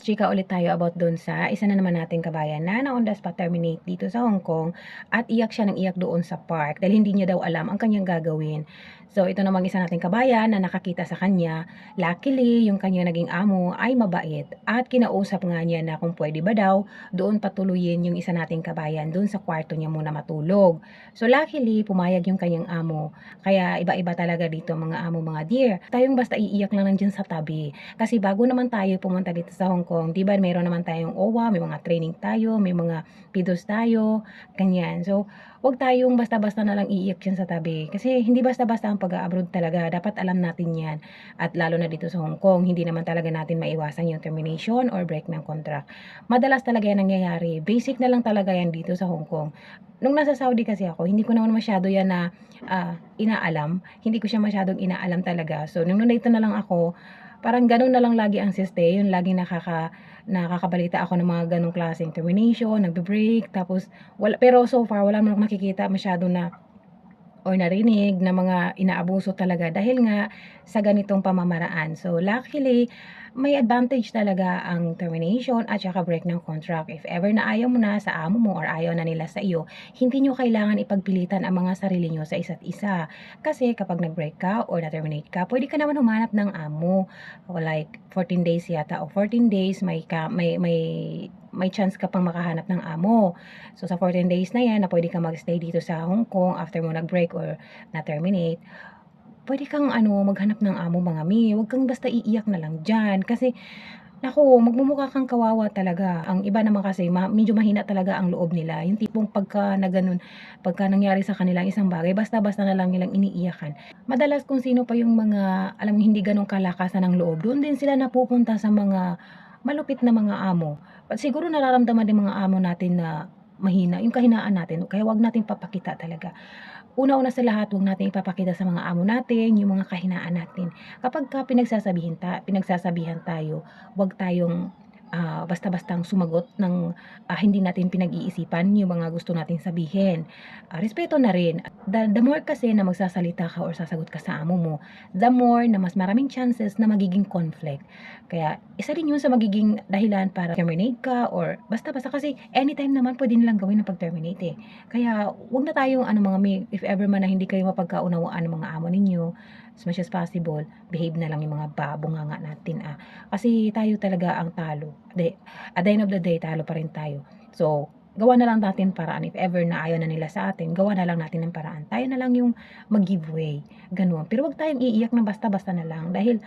chika ulit tayo about doon sa isa na naman nating kabayan na na on the spot terminate dito sa Hong Kong at iyak siya ng iyak doon sa park dahil hindi niya daw alam ang kanyang gagawin. So ito namang isa nating kabayan na nakakita sa kanya. Luckily, yung kanyang naging amo ay mabait at kinausap nga niya na kung pwede ba daw doon patuluyin yung isa nating kabayan doon sa kwarto niya muna matulog. So luckily, pumayag yung kanyang amo. Kaya iba-iba talaga dito mga amo mga dear. Tayong basta iiyak lang nandiyan sa tabi. Kasi bago naman tayo pumunta dito sa Hong Kong, di ba meron naman tayong OWA, may mga training tayo, may mga pidos tayo, ganyan. So, wag tayong basta-basta na lang iiyak dyan sa tabi. Kasi hindi basta-basta ang pag-abroad talaga. Dapat alam natin yan. At lalo na dito sa Hong Kong, hindi naman talaga natin maiwasan yung termination or break ng contract. Madalas talaga yan nangyayari. Basic na lang talaga yan dito sa Hong Kong. Nung nasa Saudi kasi ako, hindi ko naman masyado yan na ah, inaalam. Hindi ko siya masyadong inaalam talaga. So, nung nandito na lang ako, parang ganun na lang lagi ang siste. Yun lagi nakaka, nakakabalita ako ng mga ganong klaseng termination, nagbe-break, tapos, wala, pero so far, wala mo nakikita masyado na or narinig na mga inaabuso talaga dahil nga sa ganitong pamamaraan. So, luckily, may advantage talaga ang termination at saka break ng contract. If ever na ayaw mo na sa amo mo or ayaw na nila sa iyo, hindi nyo kailangan ipagpilitan ang mga sarili nyo sa isa't isa. Kasi kapag nag-break ka or na-terminate ka, pwede ka naman humanap ng amo. Like 14 days yata o 14 days may ka, may may may chance ka pang makahanap ng amo. So sa 14 days na yan na pwede ka magstay dito sa Hong Kong after mo nag-break or na-terminate, pwede kang ano, maghanap ng amo mga mi. Huwag kang basta iiyak na lang dyan. Kasi, naku, magmumukha kang kawawa talaga. Ang iba naman kasi, ma- medyo mahina talaga ang loob nila. Yung tipong pagka na ganun, pagka nangyari sa kanila ang isang bagay, basta-basta na lang nilang iniiyakan. Madalas kung sino pa yung mga, alam mo, hindi ganun kalakasan ng loob, doon din sila napupunta sa mga malupit na mga amo. Siguro nararamdaman din mga amo natin na mahina, yung kahinaan natin. Kaya wag nating papakita talaga. Una-una sa lahat, huwag natin ipapakita sa mga amo natin yung mga kahinaan natin. Kapag ka pinagsasabihin, ta, pinagsasabihan tayo, huwag tayong ah, basta-bastang sumagot ng ah, hindi natin pinag-iisipan yung mga gusto natin sabihin. Ah, respeto na rin. The, the more kasi na magsasalita ka or sasagot ka sa amo mo, the more na mas maraming chances na magiging conflict. Kaya isa rin yun sa magiging dahilan para terminate ka or basta-basta kasi anytime naman pwede nilang gawin ng pag-terminate eh. Kaya huwag na tayong ano mga mi, if ever man na hindi kayo mapagkaunawaan ng mga amo ninyo, as much as possible, behave na lang yung mga babunganga natin ah. Kasi tayo talaga ang talo. At the end of the day, talo pa rin tayo. So, gawa na lang natin paraan. If ever na ayaw na nila sa atin, gawa na lang natin ng paraan. Tayo na lang yung mag-giveaway. Ganun. Pero wag tayong iiyak na basta-basta na lang. Dahil,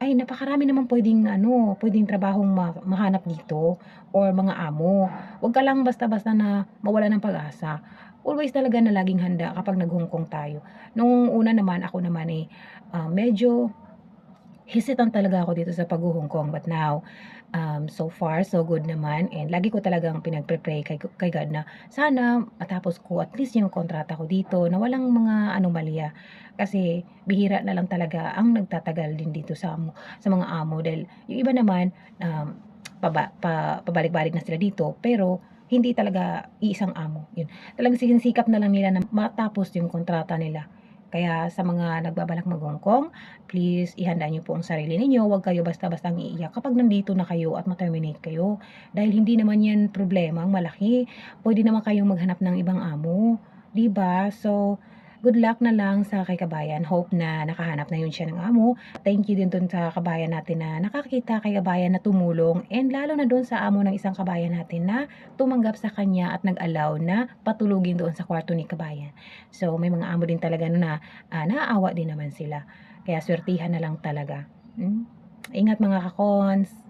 ay, napakarami naman pwedeng, ano, pwedeng trabahong ma- mahanap dito or mga amo. Wag ka lang basta-basta na mawala ng pag-asa. Always talaga na laging handa kapag nag-Hongkong tayo. Nung una naman, ako naman eh, ah, medyo hesitant talaga ako dito sa pag-Hongkong. But now, um, so far, so good naman. And lagi ko talagang pinagpe-pray kay, kay God na sana matapos ko at least yung kontrata ko dito na walang mga anomalya. Kasi bihira na lang talaga ang nagtatagal din dito sa, sa mga amo. Dahil yung iba naman, um, paba, pa, pabalik-balik na sila dito. Pero hindi talaga iisang amo. Yun. Talagang sinisikap na lang nila na matapos yung kontrata nila. Kaya sa mga nagbabalak mag-Hong Kong, please ihanda niyo po ang sarili ninyo. Huwag kayo basta-basta ang iiyak kapag nandito na kayo at ma-terminate kayo. Dahil hindi naman yan problema ang malaki. Pwede naman kayong maghanap ng ibang amo. ba? So, good luck na lang sa kay kabayan. Hope na nakahanap na yun siya ng amo. Thank you din dun sa kabayan natin na nakakita kay kabayan na tumulong. And lalo na dun sa amo ng isang kabayan natin na tumanggap sa kanya at nag-allow na patulugin doon sa kwarto ni kabayan. So, may mga amo din talaga na ah, naaawa din naman sila. Kaya swertihan na lang talaga. Hmm? Ingat mga kakons.